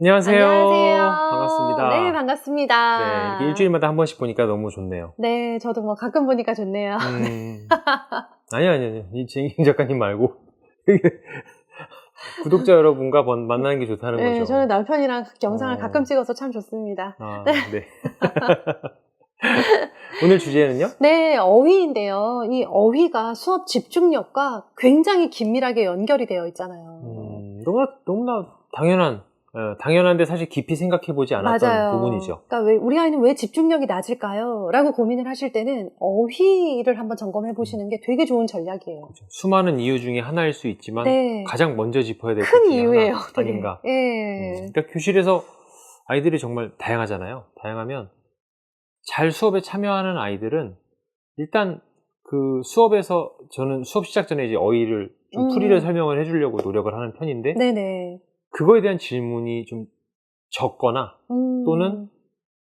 안녕하세요. 안녕하세요. 반갑습니다. 네, 반갑습니다. 네, 이렇게 일주일마다 한 번씩 보니까 너무 좋네요. 네, 저도 뭐 가끔 보니까 좋네요. 음, 아니, 아니, 아니. 이 재경 작가님 말고. 구독자 여러분과 번- 만나는 게 좋다는 네, 거죠. 저는 남편이랑 영상을 어. 가끔 찍어서 참 좋습니다. 아, 네. 오늘 주제는요? 네, 어휘인데요. 이 어휘가 수업 집중력과 굉장히 긴밀하게 연결이 되어 있잖아요. 음, 너무나, 너무나 당연한, 어, 당연한데 사실 깊이 생각해 보지 않았던 맞아요. 부분이죠. 그러니까 왜 우리 아이는 왜 집중력이 낮을까요? 라고 고민을 하실 때는 어휘를 한번 점검해 보시는 게 되게 좋은 전략이에요. 그렇죠. 수많은 이유 중에 하나일 수 있지만 네. 가장 먼저 짚어야 될 큰 이유예요. 아닌가. 예. 음, 그러니까 교실에서 아이들이 정말 다양하잖아요. 다양하면 잘 수업에 참여하는 아이들은 일단 그 수업에서 저는 수업 시작 전에 이제 어휘를 좀 음. 풀이를 설명을 해주려고 노력을 하는 편인데 네네. 그거에 대한 질문이 좀 적거나 음. 또는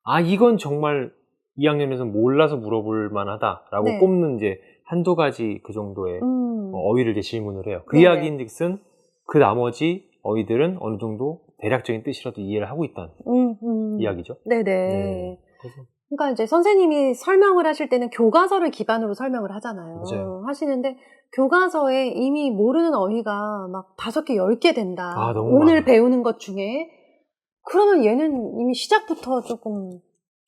아 이건 정말 2학년에서 몰라서 물어볼 만하다라고 네. 꼽는 이제 한두 가지 그 정도의 음. 어, 어휘를 이제 질문을 해요. 그 네네. 이야기인즉슨 그 나머지 어휘들은 어느 정도 대략적인 뜻이라도 이해를 하고 있다는 음, 음. 이야기죠. 네네. 네. 그래서 그러니까 이제 선생님이 설명을 하실 때는 교과서를 기반으로 설명을 하잖아요. 맞아요. 하시는데 교과서에 이미 모르는 어휘가 막 다섯 개, 열 개 된다. 아, 오늘 많아. 배우는 것 중에. 그러면 얘는 이미 시작부터 조금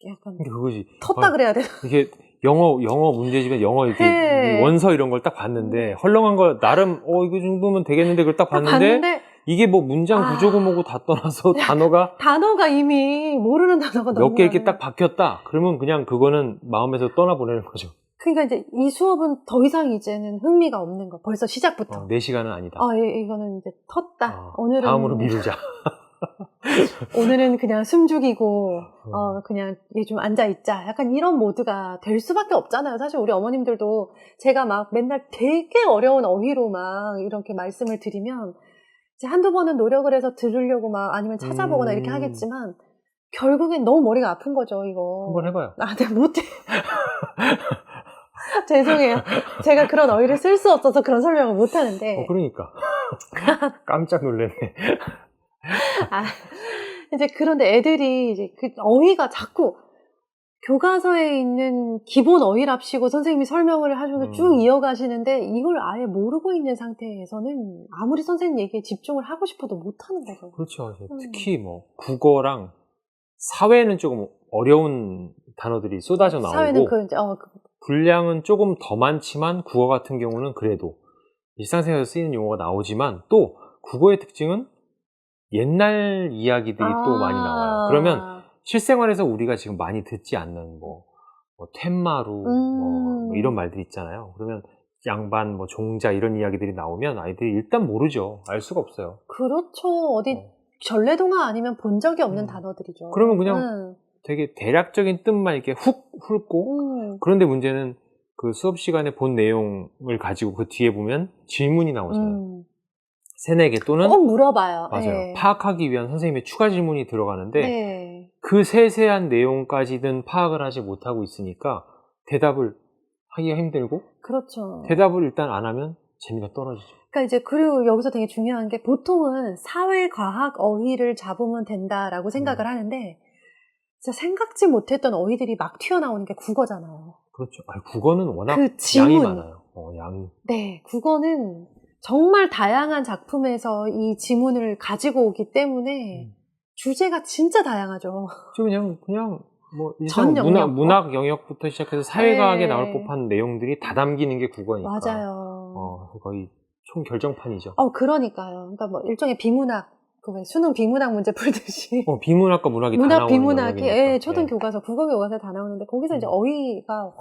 약간 그거지. 텄다 아, 그래야 되나? 이게 영어 영어 문제집에 영어 이렇게 네. 원서 이런 걸 딱 봤는데 헐렁한 거 나름 어 이거 정도면 되겠는데 그걸 딱 봤는데, 봤는데 이게 뭐 문장 아. 구조고 뭐고 다 떠나서 단어가 단어가 이미 모르는 단어가 너무 몇개 이렇게 많아요. 딱 박혔다. 그러면 그냥 그거는 마음에서 떠나 보내는 거죠. 그러니까 이제 이 수업은 더 이상 이제는 흥미가 없는 거. 벌써 시작부터. 어, 내 시간은 아니다. 아, 이- 이거는 이제 텄다. 어, 오늘은 다음으로 미루자. 오늘은 그냥 숨 죽이고 음. 어 그냥 얘좀 앉아 있자. 약간 이런 모드가 될 수밖에 없잖아요. 사실 우리 어머님들도 제가 막 맨날 되게 어려운 어휘로 막 이렇게 말씀을 드리면 이제 한두 번은 노력을 해서 들으려고 막 아니면 찾아보거나 음. 이렇게 하겠지만 결국엔 너무 머리가 아픈 거죠, 이거. 한번 해봐요. 아, 네, 못해. 죄송해요. 제가 그런 어휘를 쓸 수 없어서 그런 설명을 못 하는데. 어, 그러니까 깜짝 놀랐네. 아, 이제 그런데 애들이 이제 그 어휘가 자꾸 교과서에 있는 기본 어휘랍시고 선생님이 설명을 하셔서 음. 쭉 이어가시는데 이걸 아예 모르고 있는 상태에서는 아무리 선생님 얘기에 집중을 하고 싶어도 못하는 거죠. 그렇죠. 음. 특히 뭐 국어랑 사회는 조금 어려운 단어들이 쏟아져 나오고 사회는 그 어, 그- 분량은 조금 더 많지만 국어 같은 경우는 그래도 일상생활에서 쓰이는 용어가 나오지만 또 국어의 특징은 옛날 이야기들이 또 많이 나와요. 그러면 실생활에서 우리가 지금 많이 듣지 않는 뭐, 뭐 텐마루 뭐, 음. 뭐 이런 말들 있잖아요. 그러면 양반 뭐 종자 이런 이야기들이 나오면 아이들이 일단 모르죠. 알 수가 없어요. 그렇죠. 어디 어. 전래동화 아니면 본 적이 없는 음. 단어들이죠. 그러면 그냥 음. 되게 대략적인 뜻만 이렇게 훅 훑고 음. 그런데 문제는 그 수업 시간에 본 내용을 가지고 그 뒤에 보면 질문이 나오잖아요. 음. 세네 개 또는 꼭 물어봐요. 맞아요. 네. 파악하기 위한 선생님의 추가 질문이 들어가는데 네. 그 세세한 내용까지는 파악을 하지 못하고 있으니까 대답을 하기가 힘들고 그렇죠. 대답을 일단 안 하면 재미가 떨어지죠. 그러니까 이제 그리고 여기서 되게 중요한 게 보통은 사회과학 어휘를 잡으면 된다라고 생각을 음. 하는데 진짜 생각지 못했던 어휘들이 막 튀어나오는 게 국어잖아요. 그렇죠. 아니, 국어는 워낙 그. 양이 많아요. 어, 양이. 네, 국어는 정말 다양한 작품에서 이 지문을 가지고 오기 때문에 음. 주제가 진짜 다양하죠. 저 그냥 그냥 뭐 일상 전 문학, 영역. 문학 영역부터 시작해서 사회과학에 네. 나올 법한 내용들이 다 담기는 게 국어니까. 맞아요. 어, 거의 총 결정판이죠. 어, 그러니까요. 그러니까 뭐 일종의 비문학, 그왜 수능 비문학 문제 풀듯이. 어, 비문학과 문학이 다 문학 나오는 비문학이. 예, 초등 네. 교과서, 국어 교과서 다 나오는데 거기서 이제 음. 어휘가 와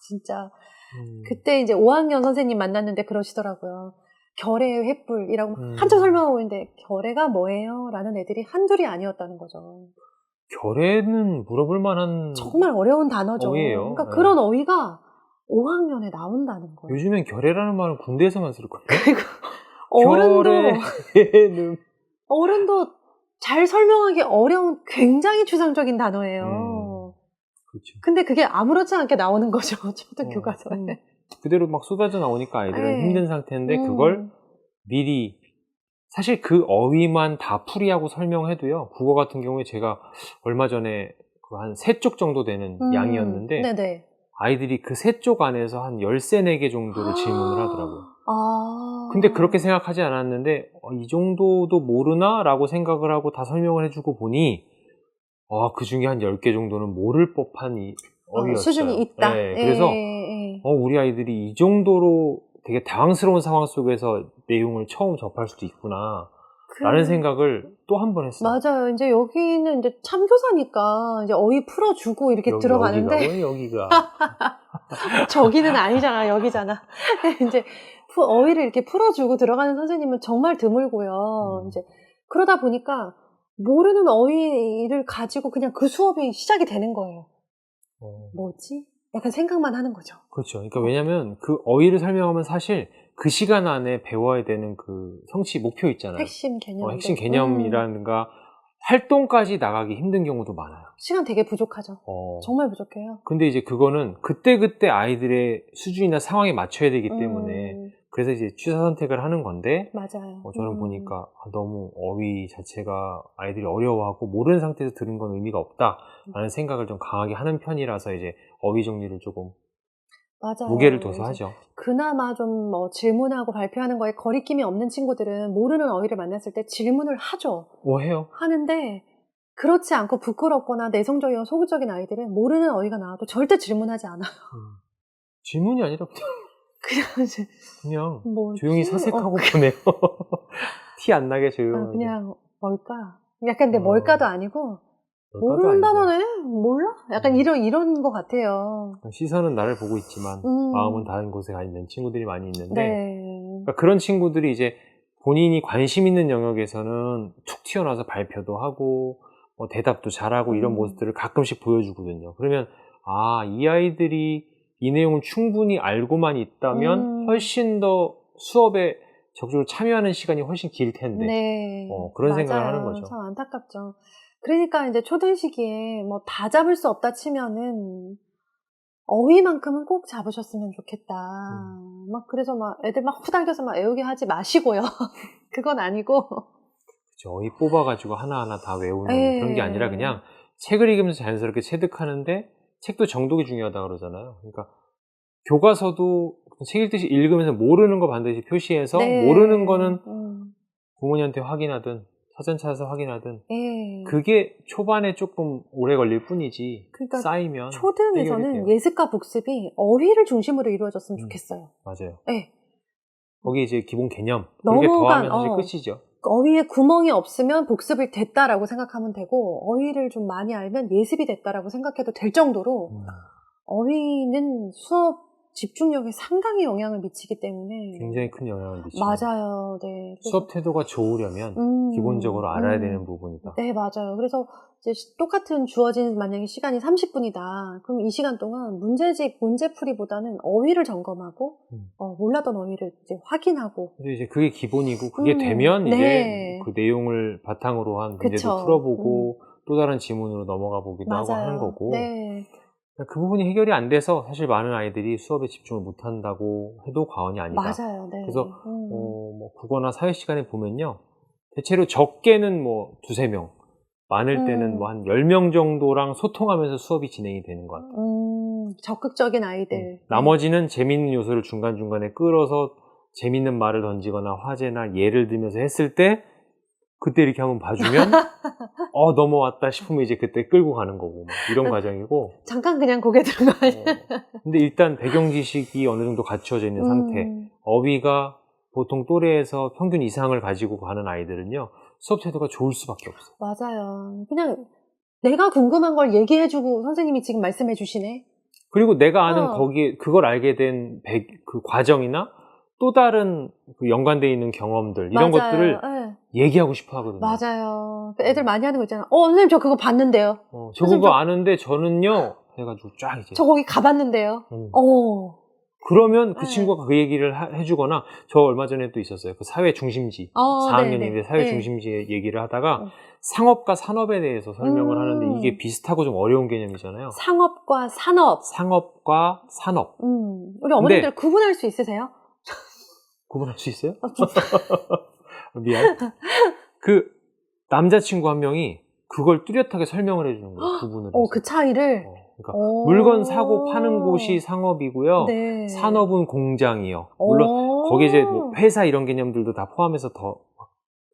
진짜 음. 그때 이제 5학년 선생님 만났는데 그러시더라고요. 결의 횃불이라고 막 음. 한참 설명하고 있는데 결의가 뭐예요? 라는 애들이 한둘이 아니었다는 거죠. 결에는 물어볼 만한 정말 어려운 단어죠. 어휘예요. 그러니까 네. 그런 어휘가 5학년에 나온다는 거예요. 요즘엔 결애라는 말은 군대에서만 쓸 거예요. 그리고 어른도 결애는 어른도 잘 설명하기 어려운 굉장히 추상적인 단어예요. 음. 그렇죠. 근데 그게 아무렇지 않게 나오는 거죠. 초등 어, 교과서에. 음, 그대로 막 쏟아져 나오니까 아이들은 네. 힘든 상태인데 음. 그걸 미리 사실 그 어휘만 다 풀이하고 설명해도요. 국어 같은 경우에 제가 얼마 전에 그한세 쪽 정도 되는 음, 양이었는데 네네. 아이들이 그 세 쪽 안에서 한 13, 4개 정도를 질문을 하더라고요. 아. 근데 그렇게 생각하지 않았는데 어, 이 정도도 모르나? 라고 생각을 하고 다 설명을 해주고 보니 아, 그 중에 한 10개 정도는 모를 법한 이 어, 어휘였어요. 수준이 있다. 네, 그래서 예, 예. 어, 우리 아이들이 이 정도로 되게 당황스러운 상황 속에서 내용을 처음 접할 수도 있구나. 그- 라는 생각을 또 한 번 했어요. 맞아요. 이제 여기는 이제 참교사니까 이제 어휘 풀어주고 이렇게 여기, 들어가는데 여기가, 왜 여기가. 저기는 아니잖아. 여기잖아. 이제 푸- 어휘를 이렇게 풀어주고 들어가는 선생님은 정말 드물고요. 음. 이제 그러다 보니까 모르는 어휘를 가지고 그냥 그 수업이 시작이 되는 거예요. 어, 뭐지? 약간 생각만 하는 거죠. 그렇죠. 그러니까 왜냐면 그 어휘를 설명하면 사실 그 시간 안에 배워야 되는 그 성취 목표 있잖아요. 핵심 개념. 어, 핵심 개념이라든가 활동까지 나가기 힘든 경우도 많아요. 시간 되게 부족하죠. 어. 정말 부족해요. 근데 이제 그거는 그때 그때 아이들의 수준이나 상황에 맞춰야 되기 때문에 음, 그래서 이제 취사 선택을 하는 건데 맞아요. 어, 저는 음. 보니까 아, 너무 어휘 자체가 아이들이 어려워하고 모르는 상태에서 들은 건 의미가 없다라는 생각을 좀 강하게 하는 편이라서 이제 어휘 정리를 조금 맞아요. 무게를 둬서 하죠. 그나마 좀 뭐 질문하고 발표하는 거에 거리낌이 없는 친구들은 모르는 어휘를 만났을 때 질문을 하죠. 뭐 해요? 하는데 그렇지 않고 부끄럽거나 내성적이거나 소극적인 아이들은 모르는 어휘가 나와도 절대 질문하지 않아요. 음. 질문이 아니라 그냥, 그냥 이제 그냥 뭐 조용히 사색하고 보내요. 티 안 나게 조용히. 그냥 뭘까? 약간 근데 어. 뭘까도 아니고 모른다더네 몰라? 약간 음. 이런 이런 것 같아요. 시선은 나를 보고 있지만 음. 마음은 다른 곳에 가 있는 친구들이 많이 있는데 네. 그러니까 그런 친구들이 이제 본인이 관심 있는 영역에서는 툭 튀어나와서 발표도 하고 뭐 대답도 잘하고 이런 음. 모습들을 가끔씩 보여주거든요. 그러면 아 이 아이들이 이 내용을 충분히 알고만 있다면 음. 훨씬 더 수업에 적극적으로 참여하는 시간이 훨씬 길 텐데 네. 어, 그런 생각을 맞아요. 하는 거죠. 참 안타깝죠. 그러니까 이제 초등 시기에 뭐 다 잡을 수 없다 치면은 어휘만큼은 꼭 잡으셨으면 좋겠다. 음. 막 그래서 막 애들 막 후달겨서 막 애우게 하지 마시고요. 그건 아니고. 어휘 뽑아가지고 하나하나 다 외우는 예. 그런 게 아니라 그냥 책을 읽으면서 자연스럽게 체득하는데 책도 정독이 중요하다 그러잖아요. 그러니까 교과서도 책 읽듯이 읽으면서 모르는 거 반드시 표시해서 네. 모르는 거는 음. 부모님한테 확인하든 사전 찾아서 확인하든 예. 그게 초반에 조금 오래 걸릴 뿐이지 그러니까 쌓이면 초등에서는. 예습과 복습이 어휘를 중심으로 이루어졌으면 음. 좋겠어요. 맞아요. 예. 거기 이제 기본 개념 넘어간, 더하면 사실 어. 끝이죠. 어휘에 구멍이 없으면 복습이 됐다라고 생각하면 되고 어휘를 좀 많이 알면 예습이 됐다라고 생각해도 될 정도로 음, 어휘는 수업 집중력에 상당히 영향을 미치기 때문에 굉장히 큰 영향을 미치죠. 맞아요. 네. 수업 태도가 좋으려면 음, 기본적으로 알아야 음. 되는 부분이다. 네, 맞아요. 그래서 이제 시- 똑같은 주어진 만약에 시간이 30분이다. 그럼 이 시간 동안 문제집, 문제풀이보다는 어휘를 점검하고, 음. 어, 몰랐던 어휘를 이제 확인하고. 근데 이제 그게 기본이고 그게 음, 되면 이제 네. 그 내용을 바탕으로 한 문제도 그쵸. 음. 풀어보고 또 다른 지문으로 넘어가 보기도 하고 맞아요. 하는 거고 네. 그 부분이 해결이 안 돼서 사실 많은 아이들이 수업에 집중을 못 한다고 해도 과언이 아니다. 맞아요. 네. 그래서, 음. 어, 뭐 국어나 사회 시간에 보면요. 대체로 적게는 뭐 두세 명, 많을 때는 음. 뭐한 10명 정도랑 소통하면서 수업이 진행이 되는 것 같아요. 음, 적극적인 아이들. 음. 나머지는 재밌는 요소를 중간중간에 끌어서 재밌는 말을 던지거나 화제나 예를 들면서 했을 때 그때 이렇게 한번 봐주면 어 넘어왔다 싶으면 이제 그때 끌고 가는 거고 뭐 이런 과정이고 잠깐 그냥 고개 들은 거 아니에요? 어, 근데 일단 배경 지식이 어느 정도 갖춰져 있는 상태 음, 어휘가 보통 또래에서 평균 이상을 가지고 가는 아이들은요 수업 태도가 좋을 수밖에 없어요 맞아요. 그냥 내가 궁금한 걸 얘기해주고 선생님이 지금 말씀해 주시네. 그리고 내가 아는 어. 거기에 그걸 알게 된그 과정이나 또 다른 그 연관되어 있는 경험들 이런 맞아요. 것들을 네. 얘기하고 싶어 하거든요. 맞아요. 그 애들 많이 하는 거 있잖아. 어, 선생님 저 그거 봤는데요. 어, 저 그거 저- 아는데 저는요 해가지고 쫙 이제 저 거기 가봤는데요. 음. 어. 그러면 그 네. 친구가 그 얘기를 하- 해주거나 저 얼마 전에 또 있었어요 그 사회 중심지 어, 4학년인데 네네. 사회 네. 중심지 얘기를 하다가 어. 상업과 산업에 대해서 설명을 음. 하는데 이게 비슷하고 좀 어려운 개념이잖아요 상업과 산업. 상업과 산업 음. 우리 어머니들 근데- 구분할 수 있으세요? 구분할 수 있어요? 어, 좀- 미안. 그 남자친구 한 명이 그걸 뚜렷하게 설명을 해주는 거예요. 구분을 해서. 어, 그 차이를. 어, 그러니까 오. 물건 사고 파는 곳이 상업이고요. 네. 산업은 공장이요. 물론 오. 거기에 이제 뭐 회사 이런 개념들도 다 포함해서 더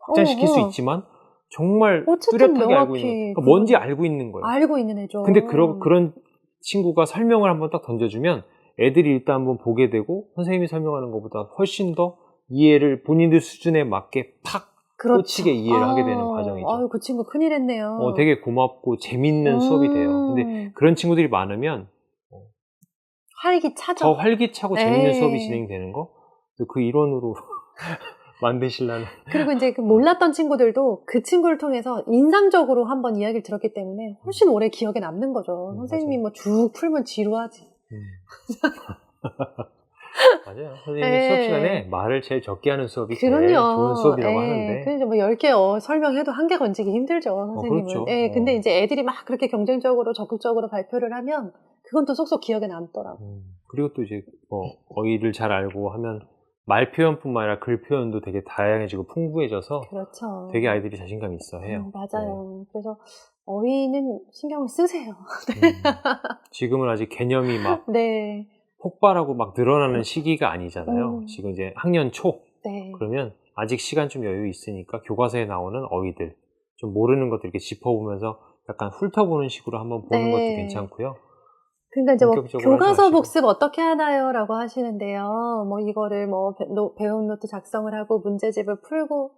확장시킬 어, 수 어. 있지만 정말 뚜렷하게 알고 명확히 있는, 그러니까 그- 뭔지 알고 있는 거예요. 알고 있는 애죠. 근데 그런 그런 친구가 설명을 한번 딱 던져주면 애들이 일단 한번 보게 되고 선생님이 설명하는 것보다 훨씬 더 이해를 본인들 수준에 맞게 팍 그렇죠. 꽂히게 이해를 하게 되는 과정이죠. 아유, 그 친구 큰일 했네요. 어, 되게 고맙고 재밌는 수업이 돼요. 근데 음. 그런 친구들이 많으면 활기차죠. 더 활기차고 재밌는 에이. 수업이 진행되는 거. 그 일원으로 만드시려는. 그리고 이제 그 몰랐던 친구들도 그 친구를 통해서 인상적으로 한번 이야기를 들었기 때문에 훨씬 오래 기억에 남는 거죠. 음, 선생님이. 뭐 쭉 풀면 지루하지. 맞아요. 선생님이 네. 수업 시간에 말을 제일 적게 하는 수업이 제일 그럼요. 좋은 수업이라고 예, 하는데. 그래서 뭐 10개 어, 설명해도 한 개 건지기 힘들죠, 선생님은. 그렇죠. 예, 어. 근데 이제 애들이 막 그렇게 경쟁적으로 적극적으로 발표를 하면 그건 또 쏙쏙 기억에 남더라고. 음, 그리고 또 이제 뭐 어휘를 잘 알고 하면 말 표현뿐만 아니라 글 표현도 되게 다양해지고 풍부해져서 그렇죠. 되게 아이들이 자신감이 있어 해요. 음, 맞아요. 그래서 어휘는 신경을 쓰세요. 음, 지금은 아직 개념이 막 네. 폭발하고 막 늘어나는 시기가 아니잖아요. 음. 지금 이제 학년 초 네. 그러면 아직 시간 좀 여유 있으니까 교과서에 나오는 어휘들 좀 모르는 것들 이렇게 짚어보면서 약간 훑어보는 식으로 한번 보는 네. 것도 괜찮고요. 그러니까 이제 뭐 교과서. 복습 어떻게 하나요?라고 하시는데요. 뭐 이거를 뭐 배운 노트 작성을 하고 문제집을 풀고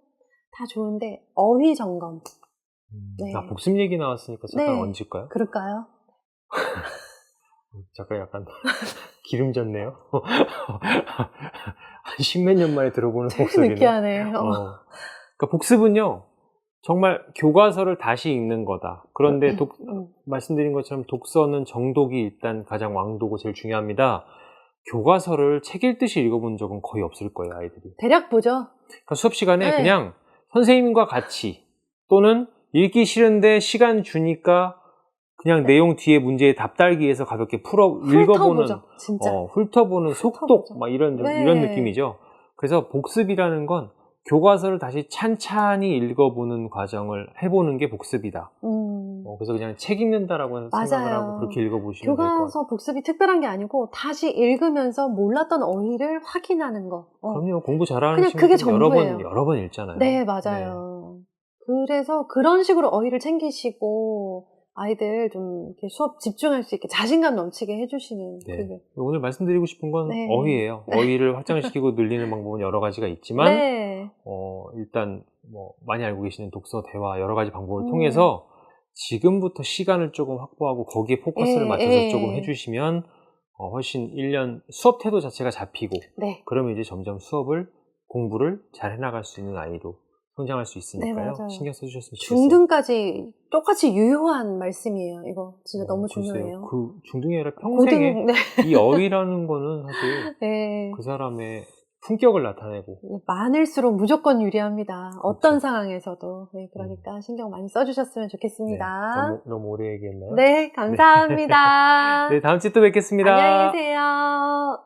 다 좋은데 어휘 점검 네. 아, 복습 얘기 나왔으니까 잠깐 네. 얹을까요? 그럴까요? 잠깐 약간 기름 졌네요. 한 십몇 년 만에 들어보는 되게 목소리는. 느끼하네. 어. 어. 그러니까 복습은요, 정말 교과서를 다시 읽는 거다. 그런데 독, 음. 말씀드린 것처럼 독서는 정독이 일단 가장 왕도고 제일 중요합니다. 교과서를 책 읽듯이 읽어본 적은 거의 없을 거예요, 아이들이. 대략 보죠. 그러니까 수업 시간에 네. 그냥 선생님과 같이 또는 읽기 싫은데 시간 주니까 그냥 네. 내용 뒤에 문제에 답 달기해서 가볍게 풀어 읽어보는 훑어보죠. 진짜. 어, 훑어보는 속독 훑어보죠. 막 이런 네. 이런 느낌이죠. 그래서 복습이라는 건 교과서를 다시 찬찬히 읽어보는 과정을 해보는 게 복습이다. 음. 어, 그래서 그냥 책 읽는다라고 생각을 맞아요. 하고 그렇게 읽어보시면 될것 같아요. 교과서 복습이 특별한 게 아니고 다시 읽으면서 몰랐던 어휘를 확인하는 거. 어. 그럼요. 공부 잘하는 친구들 여러 번. 여러 번 읽잖아요. 네, 맞아요. 그래서 그런 식으로 어휘를 챙기시고 아이들 좀 이렇게 수업 집중할 수 있게 자신감 넘치게 해주시는 네. 그게. 오늘 말씀드리고 싶은 건 네. 어휘예요. 어휘를 확장시키고 늘리는 방법은 여러 가지가 있지만 네. 어, 일단 뭐 많이 알고 계시는 독서, 대화 여러 가지 방법을 음. 통해서 지금부터 시간을 조금 확보하고 거기에 포커스를 예, 맞춰서 예. 조금 해주시면 어, 훨씬 1년 수업 태도 자체가 잡히고 네. 그러면 이제 점점 수업을 공부를 잘 해나갈 수 있는 아이로 성장할 수 있으니까요. 네. 신경 써주셨으면 좋겠어요. 중등까지 똑같이 유효한 말씀이에요. 이거 진짜 어, 너무. 중요해요. 그 중등이 아니라 평생에 고등, 네. 이 어휘라는 거는 사실 네. 그 사람의 품격을 나타내고 많을수록 무조건 유리합니다. 어떤 그렇죠. 상황에서도. 네, 그러니까 신경 많이 써주셨으면 네, 좋겠습니다. 너무, 너무 오래 얘기했나요? 네, 감사합니다. 네, 다음 주에 또 뵙겠습니다. 안녕히 계세요.